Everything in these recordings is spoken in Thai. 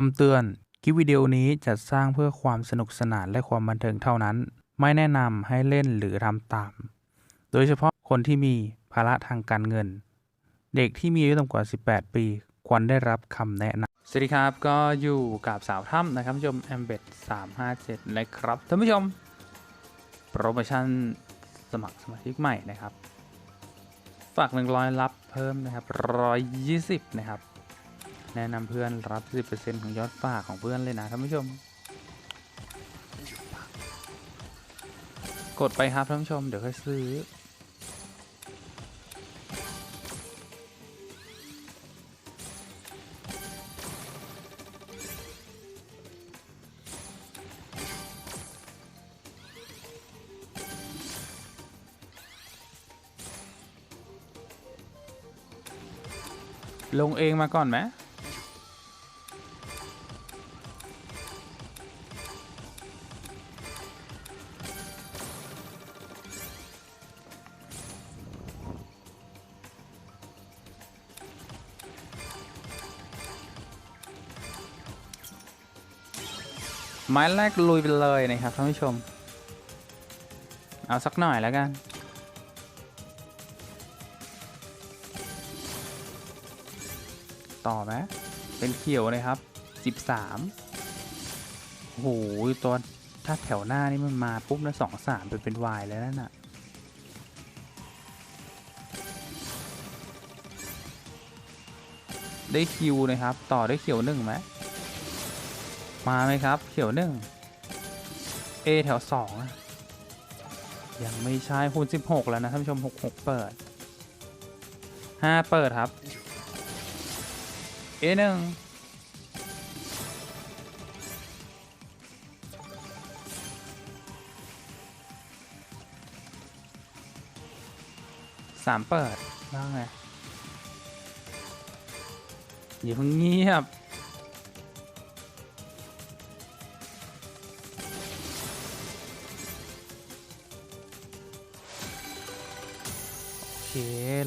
คำเตือน คลิปวิดีโอนี้จัดสร้างเพื่อความสนุกสนานและความบันเทิงเท่านั้น ไม่แนะนำให้เล่นหรือทำตาม โดยเฉพาะคนที่มีภาระทางการเงิน เด็กที่มีอายุต่ำกว่า 18 ปี ควรได้รับคำแนะนำสวัสดีครับ ก็อยู่กับสาวถ้ำนะครับผู้ชม m b e d 357นะครับท่านผู้ชม โปรโมชั่นสมัครสมาชิกใหม่นะครับ ฝาก 100 รับเพิ่มนะครับ 120 นะครับ แนะนำเพื่อนรับ 10%ของยอดฝากของเพื่อนเลยนะท่านผู้ชม กดไปครับท่านผู้ชม เดี๋ยวค่อยซื้อ ลงเองมาก่อนไหม ไม้แรกลุยไปเลยนะครับท่านผู้ชม เอาสักหน่อยแล้วกัน ต่อไหมเป็นเขียวเลยครับ 13โอ้โหตัวถ้าแถวหน้านี่มันมาปุ๊บนะสองสามเป็นเป็นวายแล้วนั่นน่ะได้คิวนะครับ ต่อได้เขียวหนึ่งไหม มาไหมครับ เขียวหนึ่ง A แถวสองยังไม่ใช่คูณ16 แล้วนะท่านผู้ชม 66 เปิด 5 เปิดครับ A หนึ่ง สามเปิดว่าไงอย่าเพิ่งเงียบ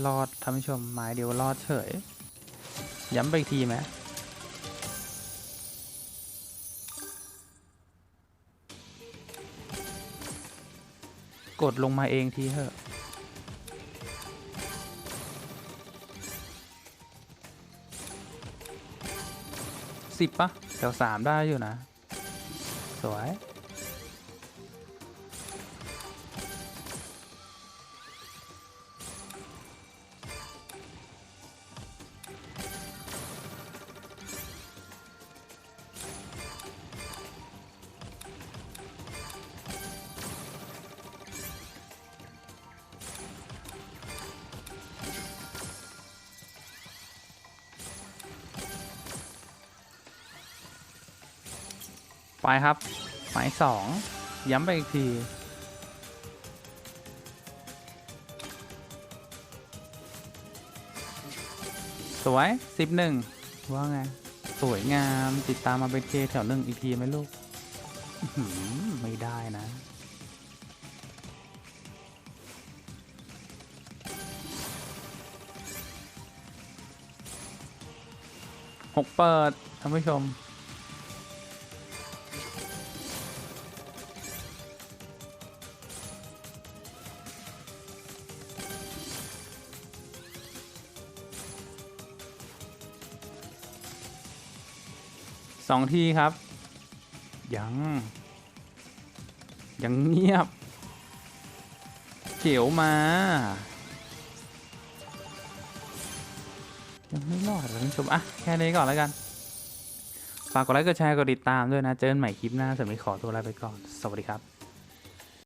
รอดท่านผู้ชมไม้เดียวรอดเฉย ย้ำไปอีกทีไหมกดลงมาเองทีเถอะ สิบปะแถวสามได้อยู่นะ สวย ไปครับ หมายสองย้ำไปอีกทีสวยสิบหนึ่งว่าไง สวยงามติดตามมาเป็นเคแถวหนึ่งอีกทีไหมลูกไม่ได้นะ หกเปิดท่านผู้ชม สองทีครับ ยัง ยังเงียบ เขียวมา ยังไม่รอดท่านผู้ชมอะ แค่นี้ก่อนแล้วกัน ฝากกดไลค์กดแชร์กดติดตามด้วยนะ เจอกันใหม่คลิปหน้าสำหรับวันนี้ขอตัวลาไปก่อน สวัสดีครับ